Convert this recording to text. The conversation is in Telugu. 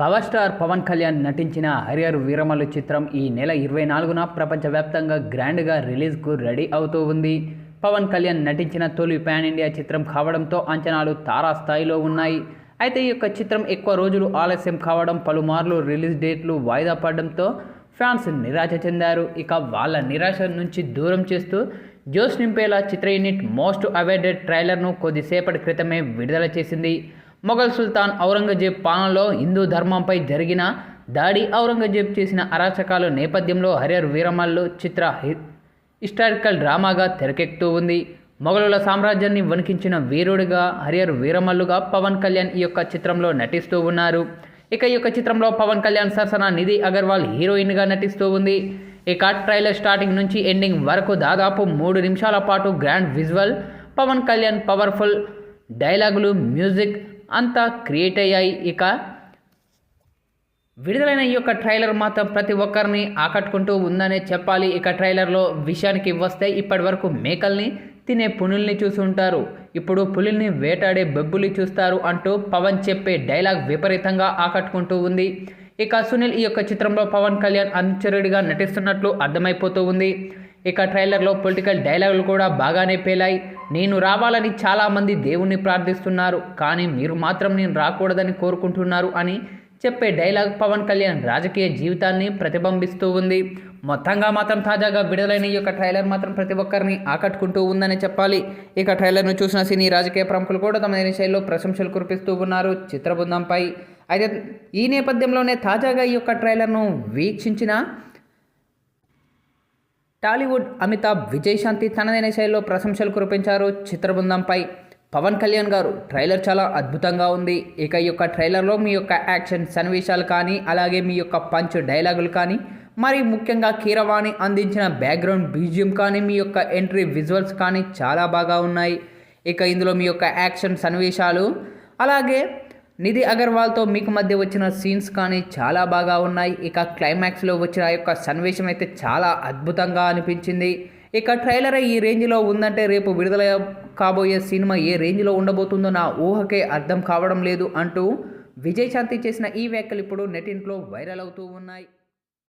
పవర్ స్టార్ పవన్ కళ్యాణ్ నటించిన హరియర్ వీరమల్లు చిత్రం ఈ నెల ఇరవై నాలుగున ప్రపంచవ్యాప్తంగా గ్రాండ్గా రిలీజ్కు రెడీ అవుతూ ఉంది. పవన్ కళ్యాణ్ నటించిన తొలి పాన్ ఇండియా చిత్రం కావడంతో అంచనాలు తారాస్థాయిలో ఉన్నాయి. అయితే ఈ యొక్క చిత్రం ఎక్కువ రోజులు ఆలస్యం కావడం పలుమార్లు రిలీజ్ డేట్లు వాయిదా పడడంతో ఫ్యాన్స్ నిరాశ చెందారు. ఇక వాళ్ళ నిరాశ నుంచి దూరం చేస్తూ జోష్ నింపేలా చిత్ర యూనిట్ మోస్ట్ అవైడెడ్ ట్రైలర్ను కొద్దిసేపటి క్రితమే విడుదల చేసింది. మొఘల్ సుల్తాన్ ఔరంగజేబ్ పాలనలో హిందూ ధర్మంపై జరిగిన దాడి ఔరంగజేబ్ చేసిన అరాచకాలు నేపథ్యంలో హరియర్ వీరమల్లు చిత్ర హిస్టారికల్ డ్రామాగా తెరకెక్కుతూ ఉంది. మొఘలుల సామ్రాజ్యాన్ని వణికించిన వీరుడిగా హరియర్ వీరమల్లుగా పవన్ కళ్యాణ్ ఈ యొక్క చిత్రంలో నటిస్తూ ఉన్నారు. ఇక ఈ యొక్క చిత్రంలో పవన్ కళ్యాణ్ సరసన నిధి అగర్వాల్ హీరోయిన్గా నటిస్తూ ఉంది. ఇక ట్రైలర్ స్టార్టింగ్ నుంచి ఎండింగ్ వరకు దాదాపు మూడు నిమిషాల పాటు grand visual Pawan Kalyan powerful డైలాగులు మ్యూజిక్ అంతా క్రియేట్ అయ్యాయి. ఇక విడుదలైన ఈ యొక్క ట్రైలర్ మాత్రం ప్రతి ఒక్కరిని ఆకట్టుకుంటూ ఉందనే చెప్పాలి. ఇక ట్రైలర్లో విషయానికి వస్తే ఇప్పటి వరకు మేకల్ని తినే పునుల్ని చూసి ఉంటారు. ఇప్పుడు పులిని వేటాడే బెబ్బులి చూస్తారు అంటూ పవన్ చెప్పే డైలాగ్ విపరీతంగా ఆకట్టుకుంటూ ఉంది. ఇక సునీల్ ఈ యొక్క చిత్రంలో పవన్ కళ్యాణ్ అనుచరుడిగా నటిస్తున్నట్లు అర్థమైపోతూ ఉంది. ఇక ట్రైలర్లో పొలిటికల్ డైలాగులు కూడా బాగానే పేలాయి. నేను రావాలని చాలామంది దేవుణ్ణి ప్రార్థిస్తున్నారు కానీ మీరు మాత్రం నేను రాకూడదని కోరుకుంటున్నారు అని చెప్పే డైలాగ్ పవన్ కళ్యాణ్ రాజకీయ జీవితాన్ని ప్రతిబింబిస్తూ ఉంది. మొత్తంగా మాత్రం తాజాగా విడుదలైన ఈ యొక్క ట్రైలర్ మాత్రం ప్రతి ఒక్కరిని ఆకట్టుకుంటూ ఉందని చెప్పాలి. ఇక ట్రైలర్ను చూసిన సినీ రాజకీయ ప్రముఖులు కూడా తమ శైలిలో ప్రశంసలు కురిపిస్తూ ఉన్నారు. చిత్రబృందంపై అయితే ఈ నేపథ్యంలోనే తాజాగా ఈ యొక్క ట్రైలర్ను వీక్షించిన టాలీవుడ్ అమితాబ్ విజయశాంతి తనదైన శైలిలో ప్రశంసలు కురిపించారు చిత్రబృందంపై. పవన్ కళ్యాణ్ గారు ట్రైలర్ చాలా అద్భుతంగా ఉంది. ఇక ఈ యొక్క ట్రైలర్లో మీ యొక్క యాక్షన్ సన్నివేశాలు కానీ అలాగే మీ యొక్క పంచ్ డైలాగులు కానీ మరి ముఖ్యంగా కీరవాణి అందించిన బ్యాక్గ్రౌండ్ బీజియం కానీ మీ యొక్క ఎంట్రీ విజువల్స్ కానీ చాలా బాగా ఉన్నాయి. ఇక ఇందులో మీ యొక్క యాక్షన్ సన్నివేశాలు అలాగే నిధి అగర్వాల్తో మీకు మధ్య వచ్చిన సీన్స్ కానీ చాలా బాగా ఉన్నాయి. ఇక క్లైమాక్స్లో వచ్చిన ఆ యొక్క సన్నివేశం అయితే చాలా అద్భుతంగా అనిపించింది. ఇక ట్రైలర్ ఈ రేంజ్లో ఉందంటే రేపు విడుదల కాబోయే సినిమా ఏ రేంజ్లో ఉండబోతుందో నా ఊహకే అర్థం కావడం లేదు అంటూ విజయశాంతి చేసిన ఈ వ్యాఖ్యలు ఇప్పుడు నెటింట్లో వైరల్ అవుతూ ఉన్నాయి.